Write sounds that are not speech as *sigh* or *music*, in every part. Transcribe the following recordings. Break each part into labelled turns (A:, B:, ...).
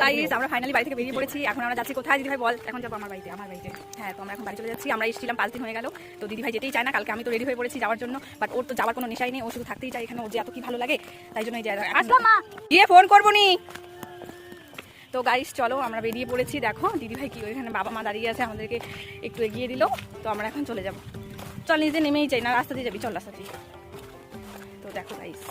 A: তাই আমরা ফাইনালি বাড়ি থেকে বেরিয়ে পড়েছি। এখন আমরা যাচ্ছি কোথায়? দিদি ভাই বল। এখন যাব আমার বাড়িতে আমার বাড়িতে। হ্যাঁ তো আমরা এখন বাড়ি চলে যাচ্ছি। আমরা এসেছিলাম পাঁচ দিন হয়ে গেল। তো দিদি ভাই যেতেই চায় না। কালকে আমি তো রেডি হয়ে পড়েছি যাওয়ার জন্য। বাট ওর তো যাওয়ার কোনো নেশাই নেই। ও শুধু থাকতেই চায় এখানে। ওর যে এত কি ভালো লাগে তাই জন্য এই মা। গিয়ে ফোন করব নি। তো গাইস চলো আমরা বেরিয়ে পড়েছি। দেখো দিদি ভাই কি ওইখানে বাবা মা দাঁড়িয়ে আছে আমাদেরকে একটু এগিয়ে দিল। তো আমরা এখন চলে যাব। চল নিজে নেমেই চাই না রাস্তা দিয়ে যাবি। চল রাস্তা দিয়ে। তো দেখো গাইস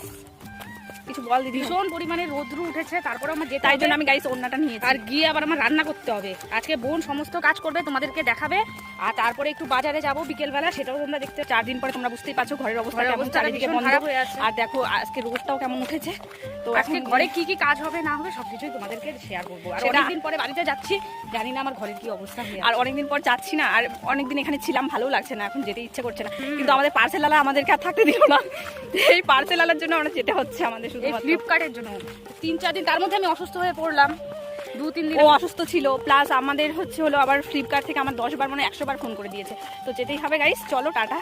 A: কিছু বল দিদি।
B: ভীষণ পরিমাণে রোদ্রু উঠেছে তারপরে আমার যেতে
A: তাই জন্য আমি গাইস ওড়নাটা নিয়েছি।
B: আর গিয়ে আবার আমার রান্না করতে হবে। আজকে বোন সমস্ত কাজ করবে তোমাদেরকে দেখাবে। আর তারপরে একটু বাজারে যাব বিকেলবেলা সেটাও তোমরা দেখতে
A: চার দিন পরে তোমরা বুঝতেই পারছ ঘরের অবস্থা কেমন চারিদিকে
B: খারাপ হয়ে আছে।
A: আর দেখো আজকে রোদটাও কেমন উঠেছে। তো
B: আজকে ঘরে কি কি কাজ হবে না হবে সবকিছুই তোমাদেরকে শেয়ার করব। আর অনেকদিন পরে বাড়িতে যাচ্ছি জানি না আমার ঘরের কি অবস্থা হয়ে
A: আর অনেকদিন পর যাচ্ছি না আর অনেকদিন এখানে ছিলাম ভালো লাগছে না এখন যেতে ইচ্ছে করছে না। কিন্তু আমাদের পার্সেল আলা আমাদেরকে আর থাকতে দিল না। এই পার্সেল আলার জন্য আমরা যেতে হচ্ছে আমাদের
B: এই ফ্লিপকার্টের জন্য। তিন চার দিন তার মধ্যে আমি অসুস্থ হয়ে পড়লাম। দু তিন দিন
A: অসুস্থ ছিল প্লাস আমাদের হচ্ছে হলো আবার ফ্লিপকার্ট থেকে আমার দশ বার মানে একশো বার ফোন করে দিয়েছে। তো যেতেই হবে গাইস চলো টাটা।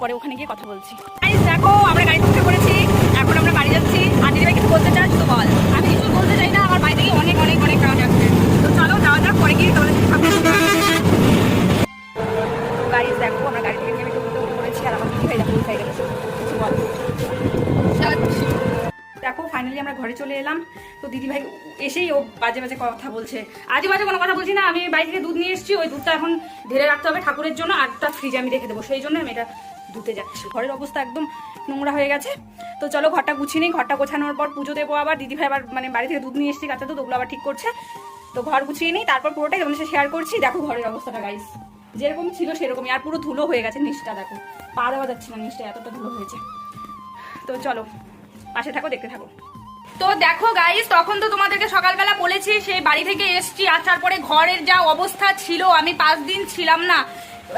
A: পরে ওখানে গিয়ে কথা বলছি। গাইস দেখো আমরা গাড়ি উঠে পড়েছি এখন আমরা বাড়ি যাচ্ছি। আর দিদিভাই কিছু বলতে চাস তো বল।
B: আমি কিছু বলতে চাই না আমার বাড়ি থেকে অনেক অনেক অনেক কাজ আছে।
A: তো চলো যাওয়া যাক পরে গিয়ে তোমাদের ঘরে চলে এলাম। তো দিদিভাই এসেই ও বাজে বাজে কথা বলছে।
B: আজে বাজে কোনো কথা বলছি না, আমি বাড়ি থেকে দুধ নিয়ে এসেছি, ওই দুধটা এখন ঢেলে রাখতে হবে ঠাকুরের জন্য তার ফ্রিজে আমি রেখে দেবো, সেই জন্য আমি এটা ধুতে যাচ্ছি।
A: ঘরের অবস্থা একদম নোংরা হয়ে গেছে। তো চলো ঘরটা গুছিয়ে নিই, ঘরটা গোছানোর পর পুজো দেবো আবার, দিদিভাই আবার মানে বাড়ি থেকে দুধ নিয়ে এসেছি কাঁচা দুধ ওগুলো আবার ঠিক করছে। তো ঘর গুছিয়ে নিই, তারপর পুরোটাই তোমাদের সাথে শেয়ার করছি। দেখো ঘরের অবস্থাটা গাইস যেরকম ছিল সেরকমই, আর পুরো ধুলো হয়ে গেছে নিচটা, দেখো। পা দেওয়া যাচ্ছে না, নিচটা এতটা ধুলো হয়েছে। তো চলো, পাশে থাকো, দেখতে থাকো।
B: তো দেখো গাইস তখন তো তোমাদেরকে সকালবেলা বলেছি, সেই বাড়ি থেকে এসছি। আসার পরে ঘরের যা অবস্থা ছিল, আমি পাঁচ দিন ছিলাম না।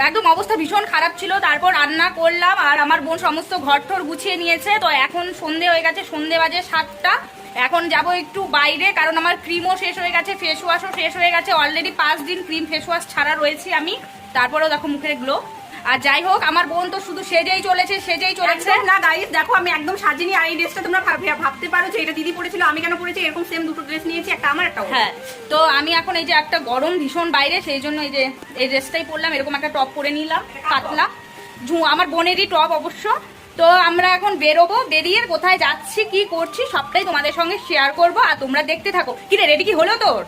B: একদম অবস্থা ভীষণ খারাপ ছিল। তারপর রান্না করলাম, আর আমার বোন সমস্ত ঘর টর গুছিয়ে নিয়েছে। তো এখন সন্ধে হয়ে গেছে, সন্ধে বাজে সাতটা। এখন যাব একটু বাইরে, কারণ আমার ক্রিমও শেষ হয়ে গেছে ফেস ওয়াশও শেষ হয়ে গেছে। অলরেডি পাঁচ দিন ক্রিম ফেস ওয়াশ ছাড়া রয়েছি আমি। তারপরেও দেখো মুখের গ্লো আর যাই হোক আমার বোন তো শুধু সেজেই চলেছে সেজেই চলেছে।
A: না গাইস দেখো আমি একদম সাজিনি আর এই ড্রেসটা তোমরা ভাব- ভাবতে পারো যে এটা দিদি পরেছিল আমি কেন পরেছি এরকম সেম দুটো ড্রেস নিয়েছি একটা আমার একটা
B: হ্যাঁ তো আমি এখন এই যে একটা গরম ভীষণ বাইরে সেই জন্য এই যে এই ড্রেসটাই পরলাম এরকম একটা টপ পরে নিলাম পাতলা। ঝু আমার বোনেরই টপ অবশ্য। তো আমরা এখন বেরোবো বেরিয়ে কোথায় যাচ্ছি কি করছি সবটাই তোমাদের সঙ্গে শেয়ার করব আর তোমরা দেখতে থাকো। কি রে রেডি কি হলো তোর?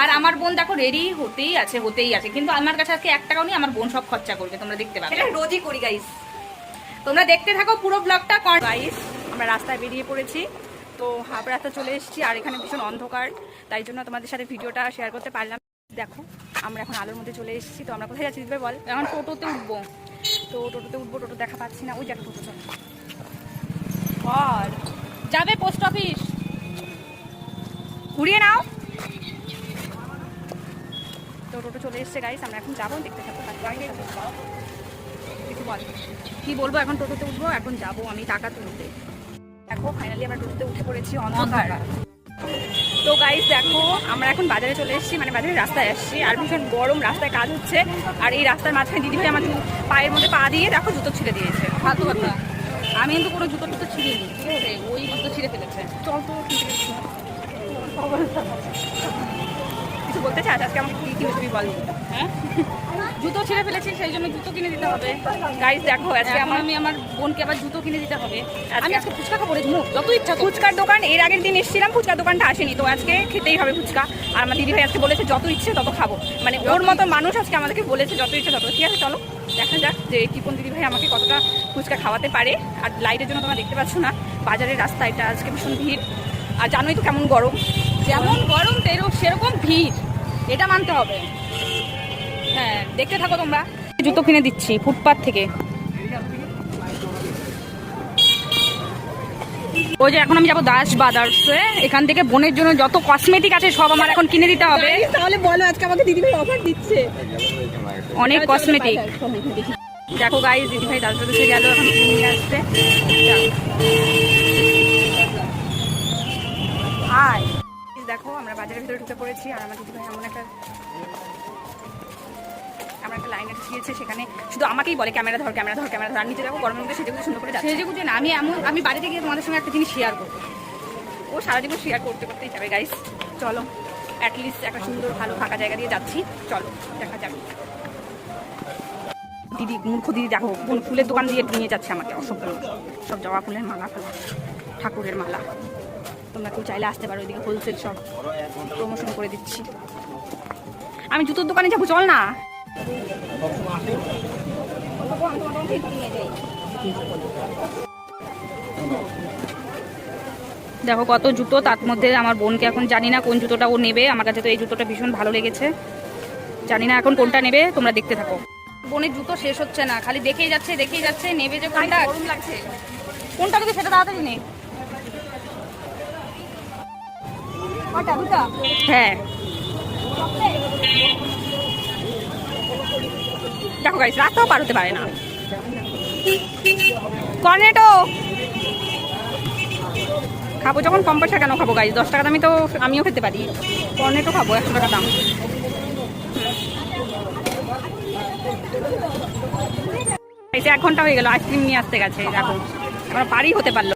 A: আরে
B: আমার বোন দেখো রেডি হতেই আছে হতেই আছে কিন্তু আমার কাছে আজকে এক টাকাও নেই আমার বোন সব খরচা করবে তোমরা দেখতে পাবে।
A: এটা রোজই করি গাইস
B: তোমরা দেখতে থাকো পুরো ব্লগটা
A: গাইস আমরা রাস্তায় বেরিয়ে পড়েছি তো হাফ রাস্তা চলে এসেছি আর এখানে ভীষণ অন্ধকার তাই জন্য তোমাদের সাথে ভিডিওটা শেয়ার করতে পারলাম দেখো আমরা এখন আলোর মধ্যে চলে এসেছি তো আমরা কোথায় যাচ্ছি বল?
B: এখন টোটোতে উঠবো।
A: তো টোটোতে উঠবো, টোটো দেখা পাচ্ছি না, ওই যে টোটো চলে।
B: যাবে পোস্ট অফিস।
A: ঘুরিয়ে নাও। তো টোটো চলে এসছে গাইস আমরা এখন যাব, দেখতে থাকব কিছু বল।
B: কি বলব, এখন টোটোতে উঠবো, এখন যাব, আমি টাকা তুলতে।
A: দেখো ফাইনালি আমরা টোটোতে উঠে পড়েছি, অন্ধকার। তো গাইজ দেখো আমরা এখন বাজারে চলে এসেছি মানে বাজারে রাস্তায় আসছি আর ভীষণ গরম রাস্তায় কাজ হচ্ছে আর এই রাস্তার মাঝখানে দিদিভাই আমার পায়ের মধ্যে পা দিয়ে দেখো জুতো ছিঁড়ে দিয়েছে।
B: ফালতু কথা। আমি কিন্তু কোনো জুতো টুতো ছিঁড়িনি ঠিক আছে? ওই জুতো ছিঁড়ে ফেলেছে।
A: চল তো কিছু বলতে চাস? আজকে আমাকে কী কিনে দিবি বল।
B: হ্যাঁ? জুতো ছিঁড়ে ফেলেছি সেই জন্য জুতো কিনে দিতে হবে।
A: গাইস দেখো আজকে আমার
B: আমি আমার বোনকে আবার জুতো কিনে দিতে হবে। আমি আজকে ফুচকা খাব রে মুখ যত ইচ্ছা
A: ফুচকার দোকান এর আগের দিন এসেছিলাম ফুচকার দোকানটা আসেনি তো আজকে খেতেই হবে ফুচকা। আর আমার দিদিভাই আজকে বলেছে যত ইচ্ছে তত খাব। মানে ওর মতো মানুষ আজকে আমাদেরকে বলেছে যত ইচ্ছে তত। ঠিক আছে চলো দেখা যাক যে কিপন দিদি ভাই আমাকে কতটা ফুচকা খাওয়াতে পারে। আর লাইটের জন্য তোমরা দেখতে পাচ্ছ না বাজারের রাস্তা এটা আজকে ভীষণ ভিড়। আর জানোই তো কেমন গরম।
B: যেমন গরম তেরো সেরকম ভিড়। এটা মানতে হবে। হ্যাঁ দেখতে থাকো তোমরা জুতো কিনে দিচ্ছি ফুটপাথ থেকে ওই যে এখন আমি যাব দাস বাদার্সে এখান থেকে বোনের জন্য যত কসমেটিক আছে সব আমার এখন কিনে দিতে হবে
A: তাহলে বলো আজকে আমাকে দিদি অফার দিচ্ছে
B: অনেক কসমেটিক
A: দেখো গাইস দিদি ভাই দাস সে গেল এখন নিয়ে আসতে আয় দেখো আমরা বাজারের ভিতরে ঢুকে পড়েছি আর আমার দিদি ভাই এমন একটা একটা লাইনে ঢুকিয়েছে সেখানে শুধু আমাকেই বলে ক্যামেরা ধর ক্যামেরা ধর ক্যামেরা ধর। নিচে দেখো গরমের মধ্যে সেজে সুন্দর করে যাচ্ছে।
B: সেজে গুজে না আমি এমন আমি বাড়িতে গিয়ে তোমাদের সঙ্গে একটা জিনিস শেয়ার করব।
A: ও সারা জীবন শেয়ার করতে করতেই যাবে গাইস চলো অ্যাটলিস্ট একটা সুন্দর ভালো ফাঁকা জায়গা দিয়ে যাচ্ছি। চলো দেখা যাবে দিদি মূর্খ দিদি দেখো কোন ফুলের দোকান দিয়ে নিয়ে যাচ্ছে আমাকে অসভ্য সব জবা ফুলের মালা ফেলা ঠাকুরের মালা। তোমরা কেউ চাইলে আসতে পারো ওইদিকে হোলসেল সব প্রমোশন করে দিচ্ছি। আমি জুতোর দোকানে যাব চল না। দেখো কত জুতো তার মধ্যে আমার বোনকে এখন জানি না কোন জুতোটা ও নেবে। আমার কাছে তো এই জুতোটা ভীষণ ভালো লেগেছে। জানি না এখন কোনটা নেবে তোমরা দেখতে থাকো।
B: বোনের জুতো শেষ হচ্ছে না খালি দেখেই যাচ্ছে দেখেই যাচ্ছে নেবে যে কোনটা।
A: গরম লাগছে।
B: কোনটা নেবে সেটা তাড়াতাড়ি নে।
A: হ্যাঁ। দেখো গাইস রাস্তাও পার হতে পারে না। কর্নেটো! খাব, যখন কম পয়সা কেন খাব গাইস দশ টাকা দামি তো আমিও খেতে পারি। কর্নেটো খাব, একশো টাকা দাম। এক ঘণ্টা হয়ে গেল, আইসক্রিম নিয়ে আসতে গেছে, দেখো। আমরা বাড়ি হতে পারল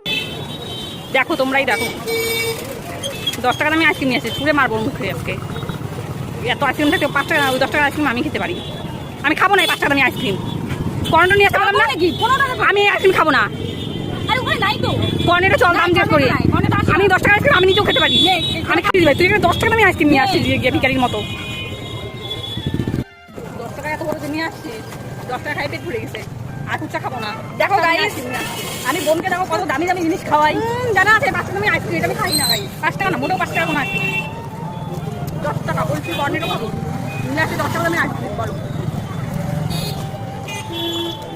A: দেখো, তোমরাই দেখো। দশ টাকা দামে আইসক্রিম নিয়ে আসে ছুঁড়ে মারবো মুখে আজকে। এত আইসক্রিম থাকে পাঁচ টাকা দশ টাকার আইসক্রিম আমি খেতে পারি। আমি খাব না এই পাঁচ টাকা দামি আইসক্রিম কর্নেটো নিয়ে আসতে পারলাম না
B: নাকি পনেরো টাকা।
A: আমি আইসক্রিম খাব না।
B: আরে ওখানে নাই তো।
A: চল দাম জিজ্ঞেস করি। আমি দশ টাকা আইসক্রিম আমি নিজেও খেতে পারি। আমি খাই দিবে তুই এখানে দশ টাকা দামি আইসক্রিম নিয়ে আসছিস গিয়ে ভিকারির মতো। দশ টাকা এত বড় নিয়ে আসছিস দশ টাকা খাই পেট ভরে গেছে। আর কুচা খাব না।
B: দেখো
A: আমি বোনকে দেখো কত দামি দামি জিনিস খাওয়াই। জানা আছে পাঁচ টাকা দামি আইসক্রিম আমি খাই না ভাই পাঁচ টাকা না মোটেও পাঁচ টাকা কোনো আইসক্রিম দশ টাকা বলছি কর্নেটো খাব। নিয়ে আসছে দশ টাকা দামি আইসক্রিম বলো।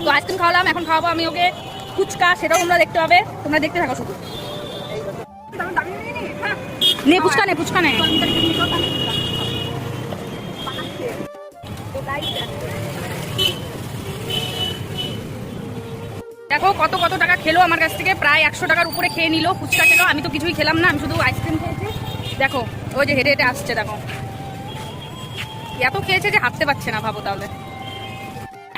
B: তো আইসক্রিম খাওয়ালাম, এখন খাওয়াবো, আমি ওকে ফুচকা সেটাও তোমরা দেখতে পাবে। তোমরা দেখতে থাকো শুধু। নে, ফুচকা নে ফুচকা নে। দেখো কত কত টাকা খেলো আমার কাছ থেকে, প্রায় একশো টাকার উপরে খেয়ে নিল, ফুচকা খেলো, আমি তো কিছুই খেলাম না, আমি শুধু আইসক্রিম খেয়েছি। দেখো, ওই যে হেঁটে হেঁটে আসছে, দেখো। এত খেয়েছে যে হাঁটতে পারছে না, ভাবো তাহলে।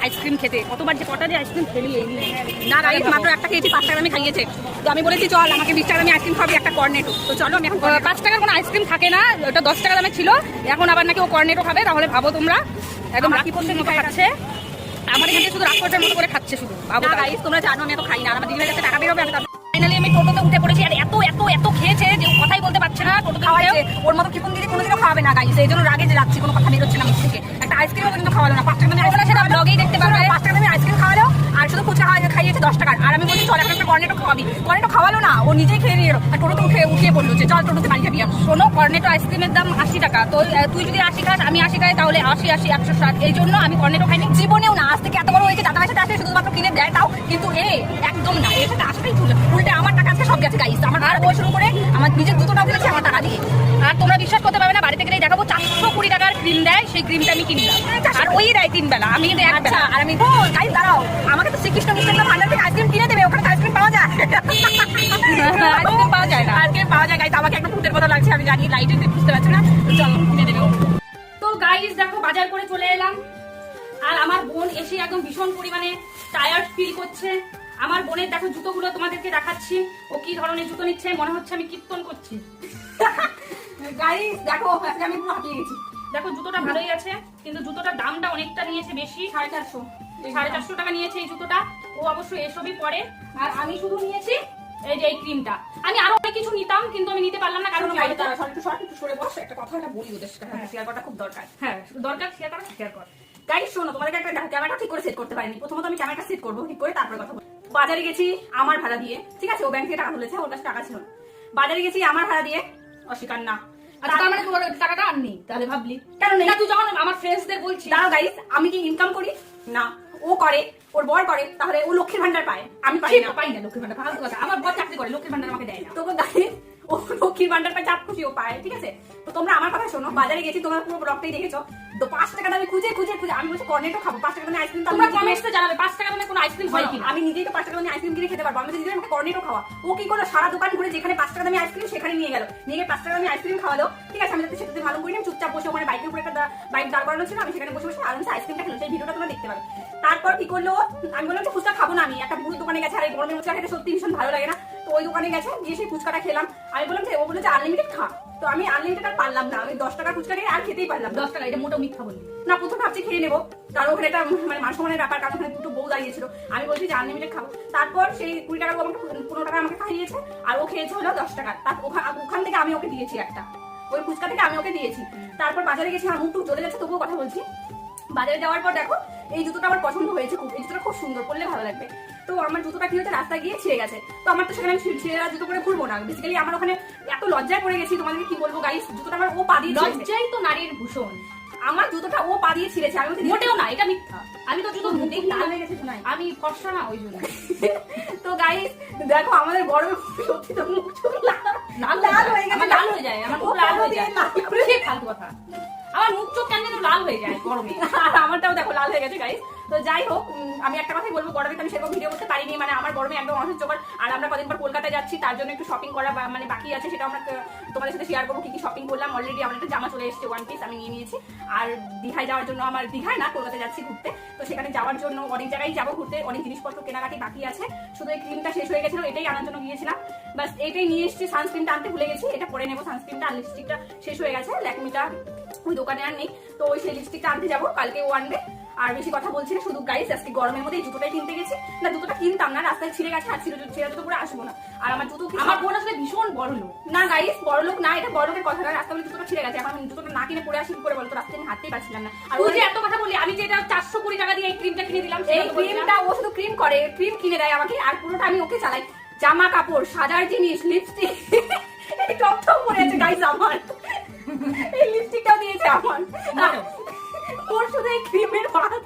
B: আইসক্রিম খেতে। কতবার যে কটা যে আইসক্রিম খেলি এই নিয়ে।
A: না রাইস মাত্র একটা খেয়েছি পাঁচ টাকা আমি খাইয়েছে। তো আমি বলেছি চল আমাকে বিশ টাকা দামি আইসক্রিম খাবি একটা কর্নেটো তো চলো আমি এখন
B: পাঁচ টাকার কোনো আইসক্রিম থাকে না ওটা দশ টাকা দামে ছিল। এখন আবার নাকি ও কর্নেটো খাবে তাহলে ভাবো তোমরা। একদম রাখি পড়তে মতো খাচ্ছে। আমার এখানে শুধু রাক্ষসের মতো করে খাচ্ছে শুধু
A: তোমরা জানো আমি এত খাই না আমার দিদির কাছে টাকা বেরোবে আমি
B: ফাইনালি আমি টোটোতে উঠে পড়েছি আর এত এত এত খেয়েছে যে কথাই বলতে পারছে না।
A: টোটো
B: খাওয়াচ্ছে।
A: ওর মতো কিপন দিদি কোনোদিনও খাওয়াবে না গাইছে এই জন্য রাগে যে যাচ্ছি কোনো কথা বেরোচ্ছে না মুখ থেকে। একটা আইসক্রিমও কিন্তু খাওয়ালো না পাঁচ টাকা
B: সেটা ব্লগেই দেখতে পারবে।
A: পাঁচ টাকা আইসক্রিম খাওয়ালো। আর শুধু ফুচকা খাওয়া- খাইয়েছে দশ টাকার আর আমি বলছি চল একটা কর্নেটো খাওয়াবি। কর্নেটো খাওয়ালো না, ও নিজেই খেয়ে নিয়ে আর টোটোতে উঠে উঠিয়ে পড়ল যে, চল, টোটোতে বাড়ি যাবি।
B: শোনো কর্নেটো আইসক্রিমের দাম আশি টাকা। তো তুই যদি আশি খাস, আমি আশি খাই, তাহলে আশি আশি, একশো ষাট। এই জন্য আমি কর্নেটো খাইনি।
A: জীবনেও না, আজ থেকে এত বড় হয়েছে দাদা আসে শুধুমাত্র কিনে দেয় তাও, কিন্তু এ, একদম না। এর সাথে আসাটাই ভুল। উল্টে আমার টাকা আজকে সব গেছে গাইস আমার আর বই শুরু করে আমার নিজের জুতোটা দিয়েছে আমার টাকা দিয়ে।
B: আর তোমরা বিশ্বাস করতে পারবে না বাড়িতে গেলেই দেখাবো চারশো কুড়ি টাকার ক্রিম দেয় সেই ক্রিমটা আমি কিনলাম। আর ওই দেয় তিন বেলা আমি কিন্তু এক
A: আচ্ছা
B: বেলা
A: আর আমি গাইস দাঁড়াও। আমাকে তো শ্রীকৃষ্ণ মিষ্টান্ন ভান্ডার থেকে আইসক্রিম কিনে দেবে ওখানে আইসক্রিম পাওয়া যায়। *laughs*
B: আইসক্রিম পাওয়া যায় না।
A: আইসক্রিম পাওয়া যায় গাইস আমাকে একটা ভূতের কথা লাগছে আমি জানি লাইটে বুঝতে পারছি না? চলো কিনে দেবে
B: তো গাইস দেখো বাজার করে চলে এলাম। আর আমার বোন এসে একদম ভীষণ পরিমাণে টায়ার্ড ফিল করছে। আমার বোনের দেখো জুতোগুলো তোমাদেরকে দেখাচ্ছি। ও কি ধরনের জুতো নিচ্ছে মনে হচ্ছে আমি কীর্তন করছি। *laughs*
A: গাইস দেখো আজকে আমি পুরো হাঁপিয়ে গেছি।
B: দেখো জুতোটা ভালোই আছে কিন্তু জুতোটার দামটা অনেকটা নিয়েছে বেশি।
A: সাড়ে চারশো।
B: সাড়ে চারশো টাকা নিয়েছে এই জুতোটা। ও অবশ্য এসবই পরে। আর আমি শুধু নিয়েছি এই যে এই ক্রিমটা আমি আরও অনেক কিছু নিতাম কিন্তু আমি নিতে পারলাম না কারণ
A: তারা সর একটু সর একটু সরে বস একটা কথা একটা বলি ওদের সাথে। শেয়ার করাটা খুব দরকার।
B: হ্যাঁ দরকার শেয়ার করা শেয়ার কর।
A: গাইস শোনো তোমাদেরকে একটা ক্যামেরাটা ঠিক করে সেট করতে পারিনি। প্রথমত আমি ক্যামেরাটা সেট করব ঠিক করে তারপরে কথা বলব। বাজারে গেছি আমার ভাড়া দিয়ে ঠিক আছে? ও ব্যাংক থেকে টাকা তুলেছে ওর কাছে টাকা ছিল বাজারে গেছি আমার ভাড়া দিয়ে অস্বীকার না।
B: আচ্ছা তার মানে তোর টাকাটা আর নেই। তাহলে ভাবলি।
A: কেন?
B: না তুই যখন আমার ফ্রেন্ডসদের বলছিস
A: দাঁড়াও গাইস আমি কি ইনকাম করি? না। ও করে ওর বর করে তাহলে ও লক্ষ্মীর ভান্ডার পায়। আমি পাই না।
B: পাই না লক্ষ্মীর ভান্ডার ফালতু কথা। আমার বর চাকরি করে লক্ষ্মীর ভান্ডার আমাকে দেয় না।
A: গাইস ও লক্ষ্মীর ভান্ডার পায় চাপ খুশি ও পায় ঠিক আছে? তো তোমরা আমার কথা শোনো বাজারে গেছি তোমরা পুরো ব্লগটাই দেখেছ। তো পাঁচ টাকা দামে খুঁজে খুঁজে খুঁজে আমি বলছি কর্নেটো খাব পাঁচ টাকা দামে আইসক্রিম
B: তোমরা কমেন্টসে জানাবে পাঁচ টাকা দামে কোনো আইসক্রিম হয় কিনা?
A: আমি নিজেই তো পাঁচ টাকা দামে আইসক্রিম কিনে খেতে পারব। আমি দিদি আমাকে কর্নেটো খাওয়া। ও কি করল? সারা দোকান ঘুরে যেখানে পাঁচ টাকা দামে আইসক্রিম সেখানে নিয়ে গেল। নিয়ে গিয়ে পাঁচ টাকা দামে আইসক্রিম খাওয়ালো। ঠিক আছে আমি যাতে সেটাতে ভালো করি না চুপচাপ বসে ওখানে বাইকের উপরে একটা বাইক দাঁড় করানো ছিল আমি সেখানে বসে বসে আরামসে আইসক্রিমটা খেলো। সেই ভিডিওটা তোমরা দেখতে পাবে। তারপর কি করল? আমি বললাম যে ফুচকা খাব না আমি। একটা বুড়ির দোকানে গেছে আর এই গরমের ফুচকা খেতে সত্যি ভীষণ ভালো লাগে না। তো ওই দোকানে গেছে গিয়ে সেই ফুচকাটা খেলাম। আমি বললাম যে ও বলল যে আনলিমিটেড খা। তো আমি আনলিমিটেড আর পারলাম না। আমি দশ টাকা ফুচকা আর খেতেই পারলাম
B: দশ টাকা এটা মোটো মিথ্যা বললি।
A: না প্রথম ভাবছি খেয়ে নেব। কারণ ওখানে একটা মানে মান সম্মানের ব্যাপার কারণ ওখানে দুটো বউ দাঁড়িয়েছিল। আমি বলছি যে আনলিমিটেড খাব। তারপর সেই কুড়ি টাকা আমাকে পনেরো টাকা আমাকে খাইয়েছে আর ও খেয়েছে হলো দশ টাকা। তার ওখা- ওখান থেকে আমি ওকে দিয়েছি একটা। ওই ফুচকা থেকে আমি ওকে দিয়েছি। তারপর বাজারে গেছি আমার মুখ টুক জ্বলে যাচ্ছে তবুও কথা বলছি। বাজারে যাওয়ার পর দেখো এই জুতোটা আমার পছন্দ হয়েছে খুব। এই জুতোটা খুব সুন্দর পরলে ভালো লাগবে। তো আমার জুতোটা কি হচ্ছে রাস্তায় গিয়ে ছিঁড়ে গেছে। তো আমার তো সেখানে আমি ছিঁড়ে- জুতো করে ঘুরবো না। বেসিক্যালি আমার ওখানে এত লজ্জায় পড়ে গেছি তোমাদেরকে কি বলব গাইস জুতোটা আমার ও পা দিয়ে
B: লজ্জাই তো নারীর ভূষণ।
A: আমার জুতোটা ও পা দিয়ে ছিঁড়েছে আমি
B: মোটেও না এটা মিথ্যা। আমি তো জুতো
A: দেখ, লাল হয়ে গেছে শোনাই।
B: আমি ফর্সা না ওই জন্য। *laughs*
A: তো গাইস দেখো আমাদের গরমে সত্যি তো মুখ লাল
B: লাল
A: হয়ে গেছে।
B: লাল হয়ে যায় আমার মুখ লাল হয়ে যায়। ফালতু কথা। আমার মুখ চোখ কেন যেন লাল হয়ে যায় গরমে?
A: আর আমারটাও দেখো লাল হয়ে গেছে গাইস তো যাই হোক আমি একটা কথাই বলব গরমে আমি সেরকম ভিডিও করতে পারিনি মানে আমার গরমে একদম অসহ্য আর আমরা কদিন পর কলকাতায় যাচ্ছি, তার জন্য একটু শপিং করা মানে বাকি আছে সেটা আমরা তোমাদের সাথে শেয়ার করব, কি কি শপিং করলাম। অলরেডি আমার একটা জামা চলে এসেছে ওয়ান পিস আমি নিয়ে নিয়েছি। আর দীঘায় যাওয়ার জন্য আমার দীঘায় না, কলকাতায় যাচ্ছি ঘুরতে। তো সেখানে যাওয়ার জন্য অনেক জায়গায় যাব ঘুরতে, অনেক জিনিসপত্র কেনাকাটি বাকি আছে। শুধু এই ক্রিমটা শেষ হয়ে গেছিল, এটাই আনার জন্য গিয়েছিলাম। বাস, এটাই নিয়ে এসেছি সানস্ক্রিনটা আনতে ভুলে গেছি, এটা পরে নেব সানস্ক্রিনটা আর লিপস্টিকটা শেষ হয়ে গেছে ল্যাকমিটা ওই দোকানে আর নেই। তো ওই সেই লিপস্টিকটা আনতে যাব কালকে ও আনবে। আর বেশি কথা বলছি না শুধু গাইস আজকে গরমের মধ্যে এই জুতোটাই কিনতে গেছি। না জুতোটা কিনতাম না রাস্তায় ছিঁড়ে গেছে আর ছিঁড়ে ছিঁড়ে জুতো করে আসব না। আর আমার জুতো
B: আমার বোন আসলে ভীষণ বড় লোক।
A: না গাইস বড় লোক না এটা বড় লোকের কথা না রাস্তায় জুতোটা ছিঁড়ে গেছে। এখন আমি জুতোটা না কিনে পরে আসি করে বলতো? রাস্তায় আমি হাঁটতেই পারছিলাম না। আর
B: তুই
A: ওই
B: যে এত কথা বলি আমি যে এটা চারশো কুড়ি টাকা দিয়ে এই ক্রিমটা কিনে দিলাম
A: এই। ক্রিমটা ও শুধু ক্রিম করে ক্রিম কিনে দেয় আমাকে আর পুরোটা আমি ওকে চালাই। জামা কাপড় সাজার জিনিস লিপস্টিক টপ টপ পরে আছে গাইস আমার। এই লিপস্টিকটাও দিয়েছে আমার।
B: পরশু
A: ওর শুধু এই ক্রিমের ভাড়া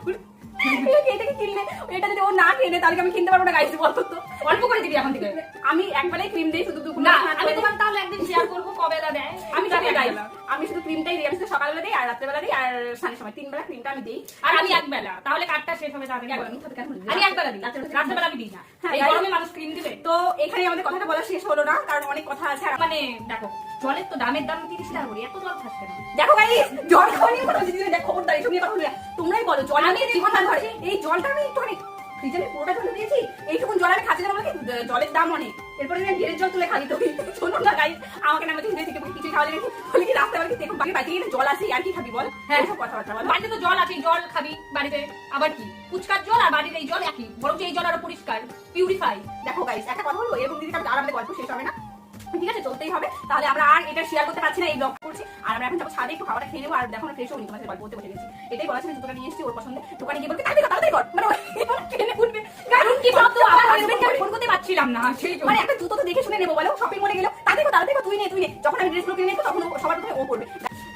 A: না কিনে তাহলে আমি কিনতে পারব না গাইস বলতো তো।
B: অল্প করে দিবি এখন থেকে।
A: আমি একবারে ক্রিম দিই শুধু দুপুর
B: না আমি তোমার তাহলে একদিন শেয়ার করব কবেলা দেয়।
A: আমি জানি গাইস
B: না
A: আমি শুধু ক্রিমটাই দিই আমি শুধু সকালবেলা দিই আর রাত্রেবেলা দিই আর সানের সময়। তিন বেলা ক্রিমটা আমি দিই।
B: আর আমি একবেলা। তাহলে কার্ডটা শেষ হবে একবেলা।
A: আমি
B: একবেলা দিই। রাত্রেবেলা আমি দিই। না।
A: হ্যাঁ,
B: এই গরমে মানুষ ক্রিম দিবে।
A: তো এখানে আমাদের কথাটা বলা শেষ হলো না কারণ অনেক কথা আছে।
B: মানে দেখো জলের তো দামের দাম তিরিশ টাকা করে এত জল খাস কেন
A: দেখো গাইস জল খাওয়া নিয়ে কথা দেখো খবরদার এসব নিয়ে কথা তোমরাই বলো জল আমি জীবন ধরে এই জলটা আমি একটুখানি ফ্রিজে আমি পুরোটা জল দিয়েছি এইটুকুন জল আমি খাচ্ছি না বলে জলের দাম অনেক। এরপরে আমি ঘেরের জল তুলে খালি তো শোনো না গাই আমাকে না আমাকে থেকে কিছু খাওয়া যাবে বলে কি রাস্তায় বাড়ি দেখো বাকি বাড়িতে গেলে জল আছে আর কি খাবি বল?
B: হ্যাঁ।
A: সব কথাবার্তা বল।
B: বাড়িতে তো জল আছে জল খাবি বাড়িতে। আবার কি ফুচকার জল আর বাড়ির এই জল একই বরং এই জল আরও পরিষ্কার পিউরিফাই
A: দেখো গাইস একটা কথা বলব এরকম দিদি আর আমাদের গল্প শেষ হবে না। ঠিক আছে চলতেই হবে। তাহলে আমরা আর এটা শেয়ার করতে পারছি না এই ব্লগ করছি। আর আমরা এখন যাব ছাদে একটু খাবারটা খেয়ে নেব আর দেখো না ফ্রেশ হয়নি তোমাদের গল্প করতে বসে গেছি। এটাই বলা ছিল জুতোটা নিয়ে এসেছি ওর পছন্দ দোকানে গিয়ে বলতে তাড়াতাড়ি তাড়াতাড়ি কর। মানে ওই উঠবে কারণ কি বলতো
B: আমার হাজবেন্ডকে ফোন করতে পারছিলাম না। সেই
A: মানে একটা জুতো তো দেখে শুনে নেব বলো শপিং মলে গেলো তাড়াতাড়ি তাড়াতাড়ি তুই নে তুই নে। যখন আমি ড্রেসগুলো কিনে নেব তখন সবার প্রথমে ও করবে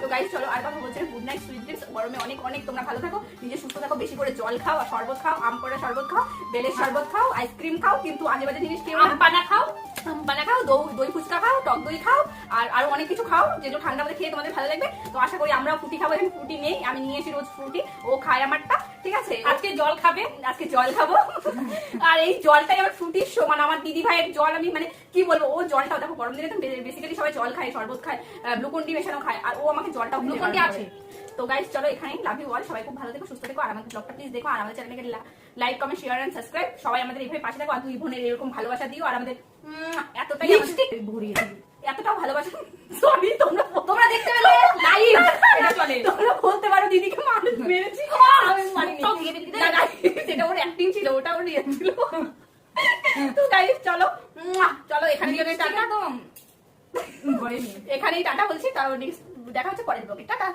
A: তো গাইস চলো আর কথা বলছে গুড নাইট সুইট ড্রিঙ্কস গরমে অনেক অনেক তোমরা ভালো থাকো নিজে সুস্থ থাকো বেশি করে জল খাও আর শরবত খাও আম করা শরবত খাও বেলের শরবত খাও আইসক্রিম খাও কিন্তু আজে বাজে জিনিস কেউ
B: পানা খাও
A: বানা খাও দই দই ফুচকা খাও টক দই খাও আর আরও অনেক কিছু খাও যেগুলো ঠান্ডা মধ্যে খেয়ে তোমাদের ভালো লাগবে। তো আশা করি আমরাও ফুটি খাব এখানে ফ্রুটি নেই আমি নিয়ে এসি রোজ ফ্রুটি ও খায় আমারটা ঠিক আছে?
B: আজকে জল খাবে?
A: আজকে জল খাব। আর এই জলটাই আমার ফ্রুটির সমান আমার দিদি ভাইয়ের জল আমি মানে কি বলব ও জলটা দেখো গরম দিনে তো বেসিক্যালি সবাই জল খায় শরবত খায় গ্লুকন ডি মেশানো খায় আর ও আমাকে জলটাও কিনে
B: গ্লুকন আছে।
A: তো গাইস চলো এখানেই লাভ ইউ অল সবাই খুব ভালো থেকো সুস্থ থেকো আর আমাদের ব্লগটা প্লিজ দেখো আর আমাদের চ্যানেলকে like comment share and subscribe সবাই আমাদের এইভাবে পাশে থাকো আর দুই বোনের এরকম ভালোবাসা দিও আর আমাদের এতটাই
B: লিপস্টিক ভরিয়ে দিবি
A: এতটাও ভালোবাসা সরি তোমরা
B: তোমরা দেখতে পেলে লাইভ এটা চলে
A: তোমরা বলতে পারো দিদিকে মানুষ মেরেছি আমি মানিনি
B: সব দিয়ে দিবি।
A: না, না, সেটা ওর অ্যাক্টিং ছিল ওটা ওর রিয়েল ছিল তো গাইস চলো চলো এখানে টাটা
B: নিয়ে
A: এখানেই টাটা বলছি তারপর নেক্সট দেখা হচ্ছে পরের ব্লগে টাটা!